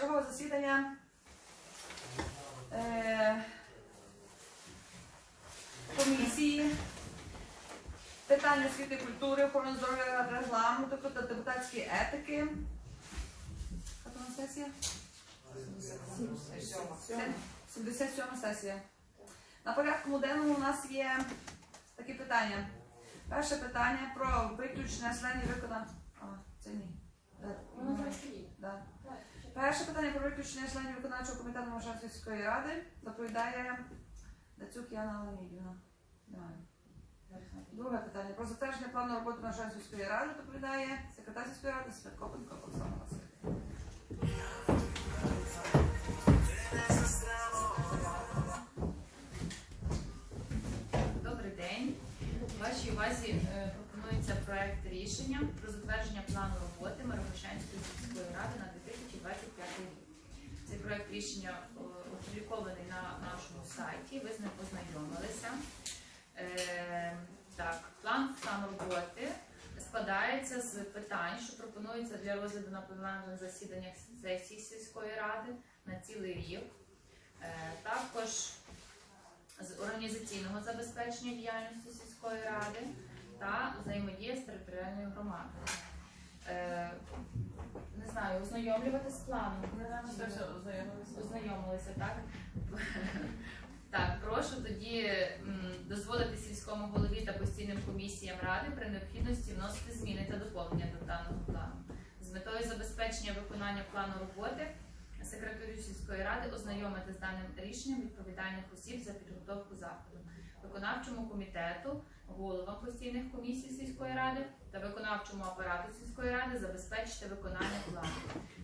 чергове засідання е, комісії питань освіти культури, охорони здоров'я регламенту та депутатської етики. Яка нас сесія? 77 сесія. На порядку денному у нас є такі питання. Перше питання про виключення членів виконав. А, це ні. Стоїть. Да. Перше питання про виключення членів виконавчого комітету Мошенської ради доповідає Дацюк Яна Леонідівна. Друге питання про затвердження плану роботи Мошенської ради доповідає секретар сільської ради Сверкопенко Оксана Васильівна. Добрий день. Вашій увазі е, пропонується проект рішення про затвердження плану роботи Марогошанської сільської ради на 2025 рік. Цей проект рішення е, опублікований на нашому сайті. Ви з ним познайомилися. Е, Так, план план роботи складається з питань, що пропонуються для розгляду на пленарних засіданнях сесії сільської ради на цілий рік. Е, Також з організаційного забезпечення діяльності сільської ради та взаємодія з територіальною громадою. Е, не знаю, ознайомлювати з планом. Ознайомилися, так? Так, прошу тоді дозволити сільському голові та постійним комісіям ради при необхідності вносити зміни та доповнення до даного плану. З метою забезпечення виконання плану роботи секретарю сільської ради ознайомити з даним рішенням відповідальних осіб за підготовку заходу, виконавчому комітету, головам постійних комісій сільської ради та виконавчому апарату сільської ради забезпечити виконання плану.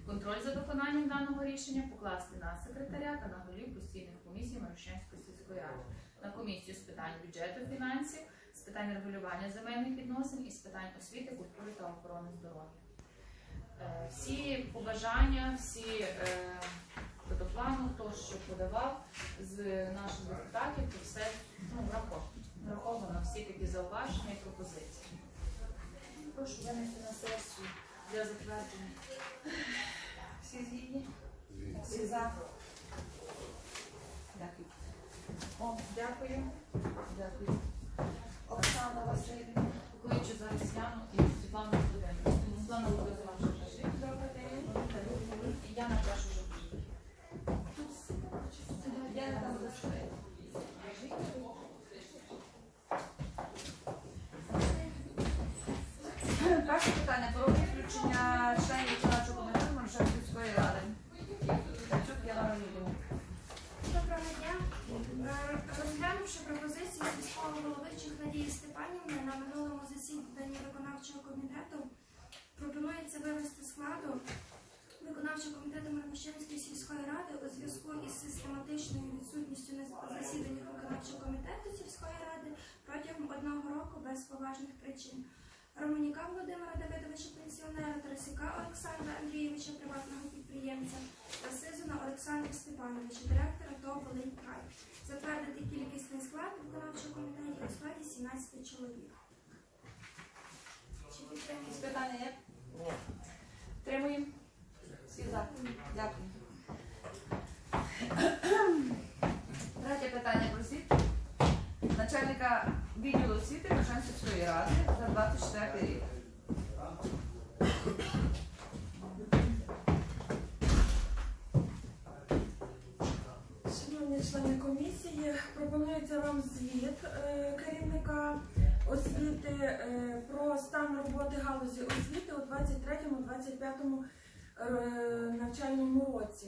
Контроль за виконанням даного рішення покласти на секретаря та на голів постійних комісій Марушенської сільської ради, на комісію з питань бюджету, фінансів, з питань регулювання земельних відносин і з питань освіти, культури та охорони здоров'я. Е, Всі побажання, всі е, до плану, хто що подавав з наших депутатів, то все ну, враховано. Враховано всі такі зауваження і пропозиції. Прошу винести на сесію для затвердження. Всі згідні? Всі за? Дякую. О, дякую. Дякую. Оксана Васильівна. Кличу зараз Яну і Світлану Володимирівну. Світлана Володимирівна. Добрий день. Я напрошу. Я не там стояти. Перше питання про виключення членів виконавчого комітету сільської ради. Дацюк Яна Леонідівна. Доброго дня. Е, Розглянувши пропозиції сільського голови Надії Степанівни на минулому засіданні виконавчого комітету, пропонується вивести складу Мармищенської сільської ради у зв'язку із систематичною відсутністю на засіданнях виконавчого комітету сільської ради протягом одного року без поважних причин. Романіка Володимира Давидовича пенсіонера, Тарасюка Олександра Андрійовича, приватного підприємця, та Сизуна Олександра Степановича, директора ТОВ «Волинькрай». Затвердити кількісний склад виконавчого комітету у складі 17 чоловік. Чи Якісь питання є? Підтримуємо? Всі за. Дякую. Третє питання про звіт начальника відділу освіти Маршанської ради за 24 рік. Шановні члени комісії, пропонується вам звіт е, керівника освіти е, про стан роботи галузі освіти у 23-25 е, навчальному році.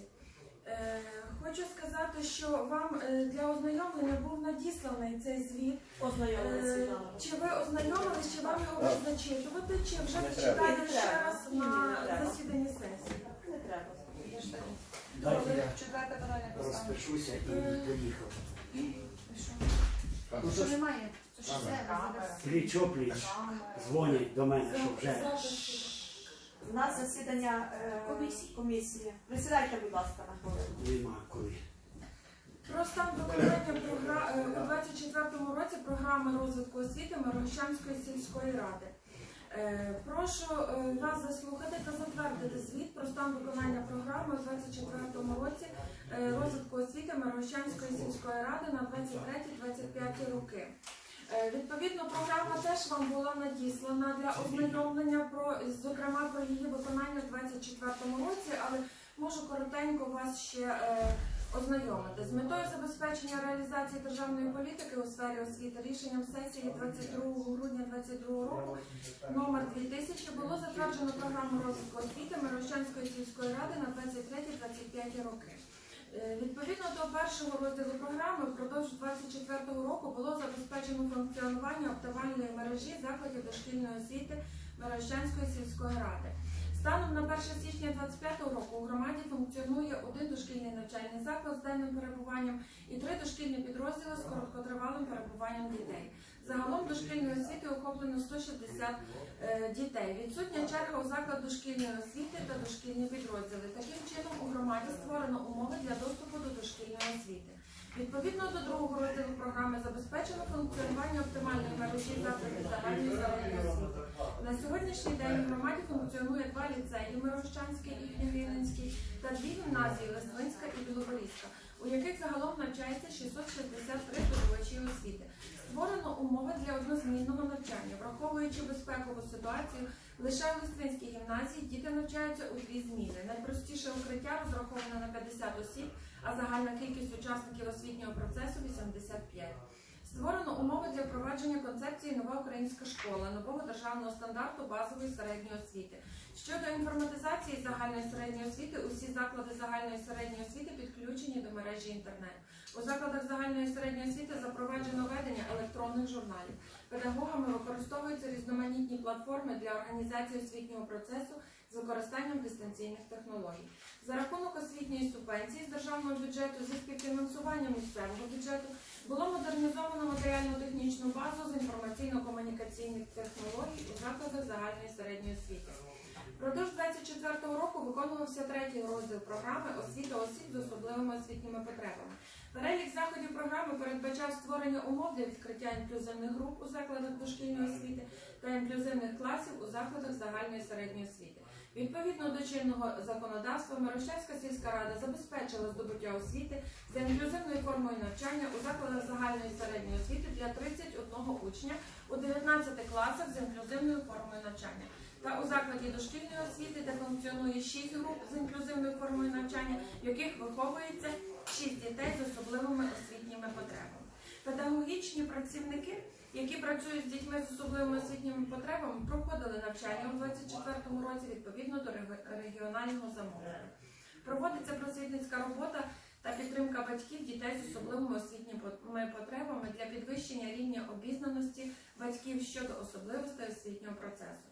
Е, Хочу сказати, що вам е, для ознайомлення був надісланий цей звіт. Е, Чи ви ознайомились, чи вам його зачитувати, чи вже треба. ще раз на засіданні сесії? Не треба. Питання розпишуся і поїхав. Що? Немає? Це все. Пліч опліч дзвонять до мене, що вже. У нас засідання е, Комісії. комісії. Присідайте, будь ласка, на хвилину. Нема коли. Про стан виконання програ- е, у 24 році програми розвитку освіти Мирогощанської сільської ради. Е, Прошу е, вас заслухати та затвердити звіт про стан виконання програми у 2024 році е, розвитку освіти Мирогощанської сільської ради на 23-25 роки. Е, Відповідно, програма теж вам була надіслана для ознайомлення про, зокрема, про її виконання в 2024 році, але можу коротенько вас ще е, ознайомити. З метою забезпечення реалізації державної політики у сфері освіти рішенням сесії 22 грудня 2022 року номер 2000 було затверджено програму розвитку освіти Мирощанської сільської ради на 23-25 роки. Е, Відповідно до першого розділу програми, впродовж 2024 року було забезпечено функціонування оптимальної мережі закладів дошкільної освіти Мирощанської сільської ради. Станом на 1 січня 2025 року у громаді функціонує один дошкільний навчальний заклад з денним перебуванням і три дошкільні підрозділи з короткотривалим перебуванням дітей. Загалом дошкільної освіти охоплено 160 е, дітей. Відсутня черга у заклад дошкільної освіти та дошкільні підрозділи. Таким чином у громаді створено умови для доступу до дошкільної освіти. Відповідно до другого розділу програми забезпечено функціонування оптимальної мережі закладів загальної середньої освіти. На сьогоднішній день у громаді функціонує два ліцеї Мирощанський і Гнівілинський та дві гімназії Лисвинська і Білогорівська, у яких загалом навчається 663 здобувачі освіти. Створено умови для однозмінного навчання, враховуючи безпекову ситуацію. Лише в Листвинській гімназії діти навчаються у дві зміни. Найпростіше укриття розраховане на 50 осіб, а загальна кількість учасників освітнього процесу 85. Створено умови для впровадження концепції Нова українська школа, нового державного стандарту базової середньої освіти. Щодо інформатизації загальної середньої освіти, усі заклади загальної середньої освіти підключені до мережі інтернет. У закладах загальної середньої освіти запроваджено ведення електронних журналів. Педагогами використовуються різноманітні платформи для організації освітнього процесу з використанням дистанційних технологій. За рахунок освітньої субвенції з державного бюджету зі співфінансуванням місцевого бюджету було модернізовано матеріально-технічну базу з інформаційно-комунікаційних технологій у закладах загальної середньої освіти. Впродовж 24 року виконувався третій розділ програми освіта осіб з особливими освітніми потребами. Перелік заходів програми передбачав створення умов для відкриття інклюзивних груп у закладах дошкільної освіти та інклюзивних класів у закладах загальної середньої освіти. Відповідно до чинного законодавства, Мирошевська сільська рада забезпечила здобуття освіти за інклюзивною формою навчання у закладах загальної середньої освіти для 31 учня у 19 класах з інклюзивною формою навчання. Та у закладі дошкільної освіти, де функціонує 6 груп з інклюзивною формою навчання, в яких виховується 6 дітей з особливими освітніми потребами. Педагогічні працівники, які працюють з дітьми з особливими освітніми потребами, проходили навчання у 2024 році відповідно до регіонального замовлення. Проводиться просвітницька робота та підтримка батьків дітей з особливими освітніми потребами для підвищення рівня обізнаності батьків щодо особливостей освітнього процесу.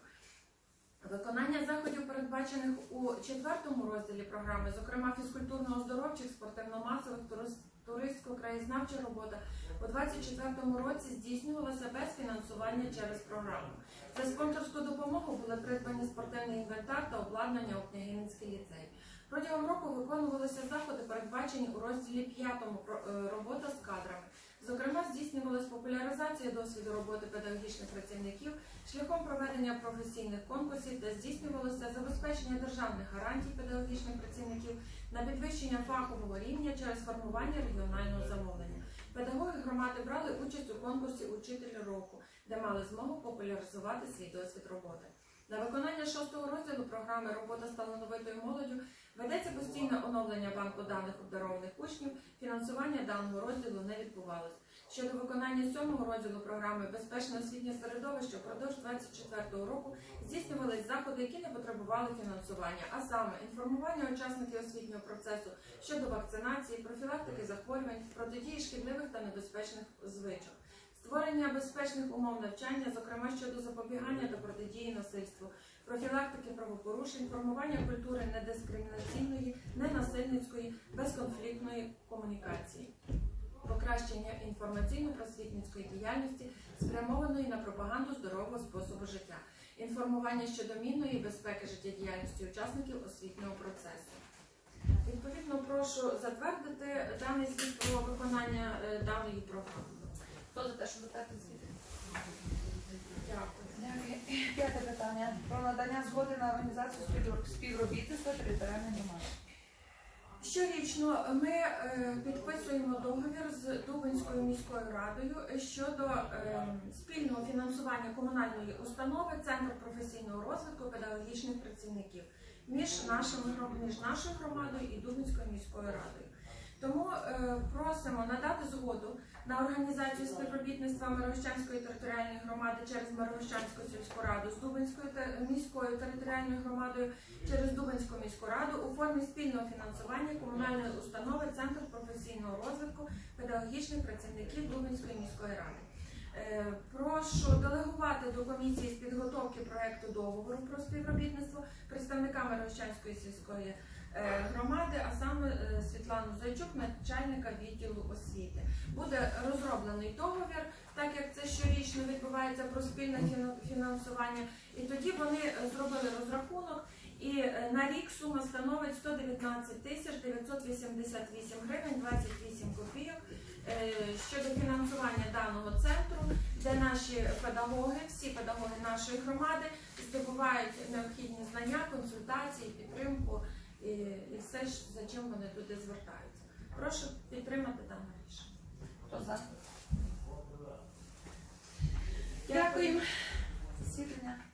Виконання заходів, передбачених у четвертому розділі програми, зокрема фізкультурно-оздоровчих, спортивно-масових, турис- туристсько-краєзнавча робота, у 2024 році здійснювалася без фінансування через програму. За спонсорську допомогу були придбані спортивний інвентар та обладнання у Княгининський ліцей. Протягом року виконувалися заходи, передбачені у розділі 5 робота з кадрами. Зокрема, здійснювалась популяризація досвіду роботи педагогічних працівників шляхом проведення професійних конкурсів та здійснювалося забезпечення державних гарантій педагогічних працівників на підвищення фахового рівня через формування регіонального замовлення. Педагоги громади брали участь у конкурсі Учитель року, де мали змогу популяризувати свій досвід роботи. На виконання шостого розділу програми Робота з талановитою молоддю банку даних обдарованих учнів. Фінансування даного розділу не відбувалось. Щодо виконання сьомого розділу програми Безпечне освітнє середовище впродовж 2024 року здійснювались заходи, які не потребували фінансування, а саме інформування учасників освітнього процесу щодо вакцинації, профілактики захворювань, протидії шкідливих та небезпечних звичок. Створення безпечних умов навчання, зокрема щодо запобігання та протидії насильству, профілактики правопорушень, формування культури недискримінаційної, ненасильницької, безконфліктної комунікації, покращення інформаційно-просвітницької діяльності, спрямованої на пропаганду здорового способу життя, інформування щодо мінної безпеки життєдіяльності учасників освітнього процесу. Відповідно, прошу затвердити даний звіт про виконання е, даної програми. Хто за те, щоб затвердити звіт? П'яте питання про надання згоди на організацію співробітництва територіальної громади. Щорічно ми е, підписуємо договір з Дубинською міською радою щодо е, спільного фінансування комунальної установи Центр професійного розвитку педагогічних працівників між нашими між нашою громадою і Дубинською міською радою. Тому е, просимо надати згоду на організацію співробітництва Мировищанської територіальної громади через Мировищанську сільську раду з Дубинською міською територіальною громадою через Дубинську міську раду у формі спільного фінансування комунальної установи Центр професійного розвитку педагогічних працівників Дубинської міської ради. Е, Прошу делегувати до комісії з підготовки проекту договору про співробітництво представника Мировищанської сільської е, громади, а саме е, Світлану Зайчук, начальника відділу освіти. Буде розроблений договір, так як це щорічно відбувається про спільне фінансування, і тоді вони е, зробили розрахунок. І е, на рік сума становить 119 тисяч 988 гривень 28 копійок е, щодо фінансування даного центру, де наші педагоги, всі педагоги нашої громади здобувають необхідні знання, консультації, підтримку і, і все, за чим вони туди звертаються. Прошу підтримати дане рішення. Хто за? Дякую. Засідання.